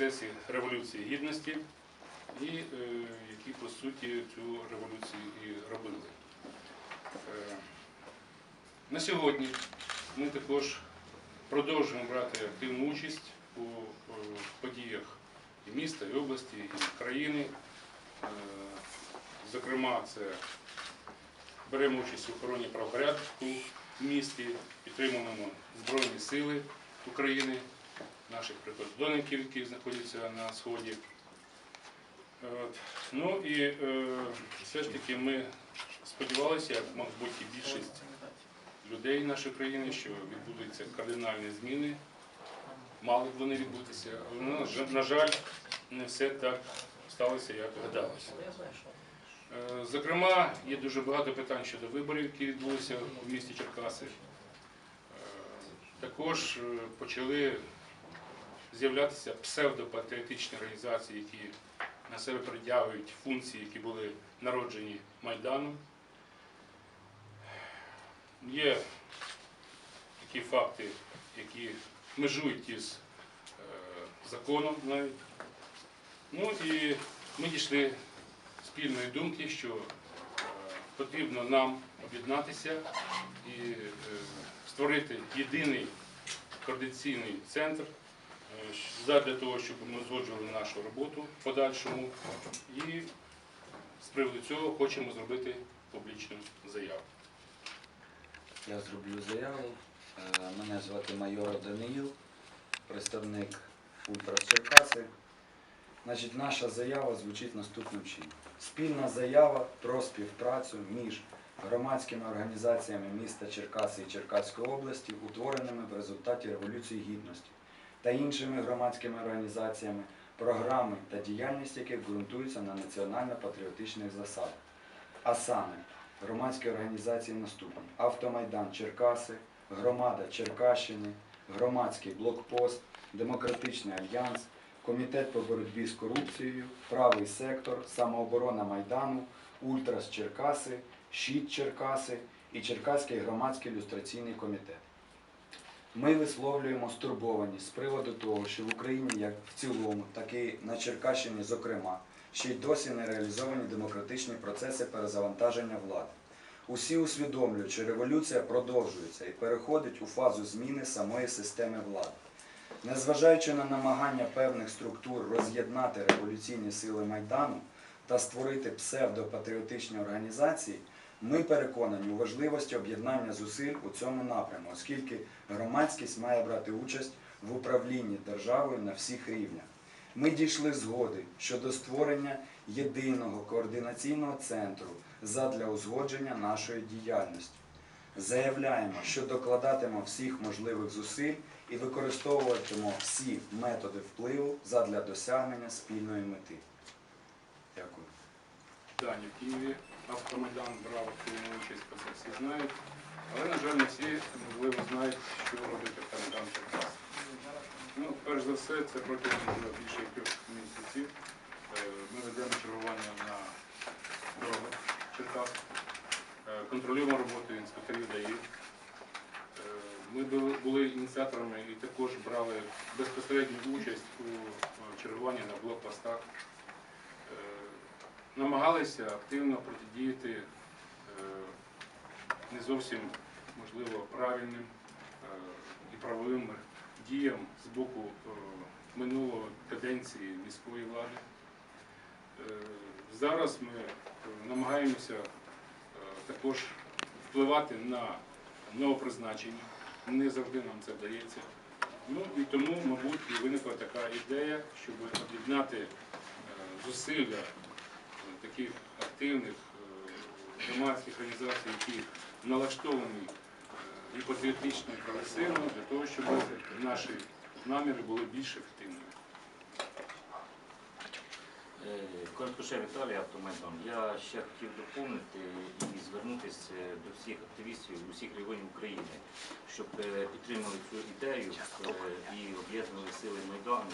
процесі Революції Гідності і е, які по суті цю революцію і робили. Е, На сьогодні ми також продовжуємо брати активну участь у е, подіях і міста, і області, і країни. Е, Зокрема, це беремо участь у охороні правопорядку в місті, підтримуємо Збройні Сили України, наших прикордонників, які знаходяться на сході. От. Ну і е, все ж таки ми сподівалися, як мабуть і більшість людей нашої країни, що відбудуться кардинальні зміни. Мали б вони відбутися, але ну, на жаль, не все так сталося, як гадалося. Е, Зокрема, є дуже багато питань щодо виборів, які відбулися в місті Черкаси. Е, Також е, почали з'являтися псевдопатріотичні організації, які на себе притягують функції, які були народжені Майданом. Є такі факти, які межують із е, законом навіть. Ну і ми дійшли спільної думки, що е, потрібно нам об'єднатися і е, створити єдиний координаційний центр задля того, щоб ми узгоджували нашу роботу в подальшому. І з приводу цього хочемо зробити публічну заяву. Я зроблю заяву. Е, Мене звати Майоров Даниїл, представник Ультрас Черкаси. Значить, наша заява звучить наступним чином. Спільна заява про співпрацю між громадськими організаціями міста Черкаси і Черкаської області, утвореними в результаті Революції Гідності, та іншими громадськими організаціями, програми та діяльність яких ґрунтуються на національно-патріотичних засадах. А саме громадські організації наступні: Автомайдан Черкаси, Громада Черкащини, Громадський блокпост, Демократичний альянс, Комітет по боротьбі з корупцією, Правий сектор, Самооборона Майдану, Ультрас Черкаси, Щит Черкаси і Черкаський громадський люстраційний комітет. Ми висловлюємо стурбованість з приводу того, що в Україні як в цілому, так і на Черкащині, зокрема, ще й досі не реалізовані демократичні процеси перезавантаження влади. Усі усвідомлюють, що революція продовжується і переходить у фазу зміни самої системи влади. Незважаючи на намагання певних структур роз'єднати революційні сили Майдану та створити псевдопатріотичні організації, ми переконані у важливості об'єднання зусиль у цьому напряму, оскільки громадськість має брати участь в управлінні державою на всіх рівнях. Ми дійшли згоди щодо створення єдиного координаційного центру задля узгодження нашої діяльності. Заявляємо, що докладатимо всіх можливих зусиль і використовуватимемо всі методи впливу задля досягнення спільної мети. Дякую. Дані в Києві автомайдан брав активну участь, про це всі знають. Але, на жаль, не всі, можливо, знають, що робить автомайдан Черкас. Ну, перш за все, це протягом більше трьох місяців. Е, Ми ведемо чергування на дорогах Черкас, Е, контролюємо роботу інспекторів ДАІ. Е, Ми були- ініціаторами і також брали безпосередню участь у чергуванні на блокпостах. Намагалися активно протидіяти е, не зовсім можливо правильним е, і правовим діям з боку е, минулої каденції міської влади. Зараз ми намагаємося також впливати на новопризначення. Не завжди нам це вдається. Ну і тому, мабуть, і виникла така ідея, щоб об'єднати зусилля таких активних е, громадських організацій, які налаштовані е, і патріотично, і прогресивно, для того, щоб наші наміри були більш ефективними. Е, Віталій Автомайдан. Я ще хотів доповнити і звернутися до всіх активістів усіх регіонів України, щоб підтримали цю ідею і об'єднали сили Майдану.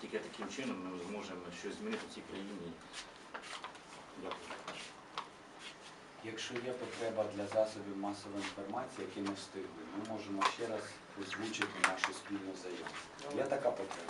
Тільки таким чином ми зможемо щось змінити в цій країні. Якщо є потреба для засобів масової інформації, які не встигли, ми можемо ще раз озвучити нашу спільну заяву. Є така потреба.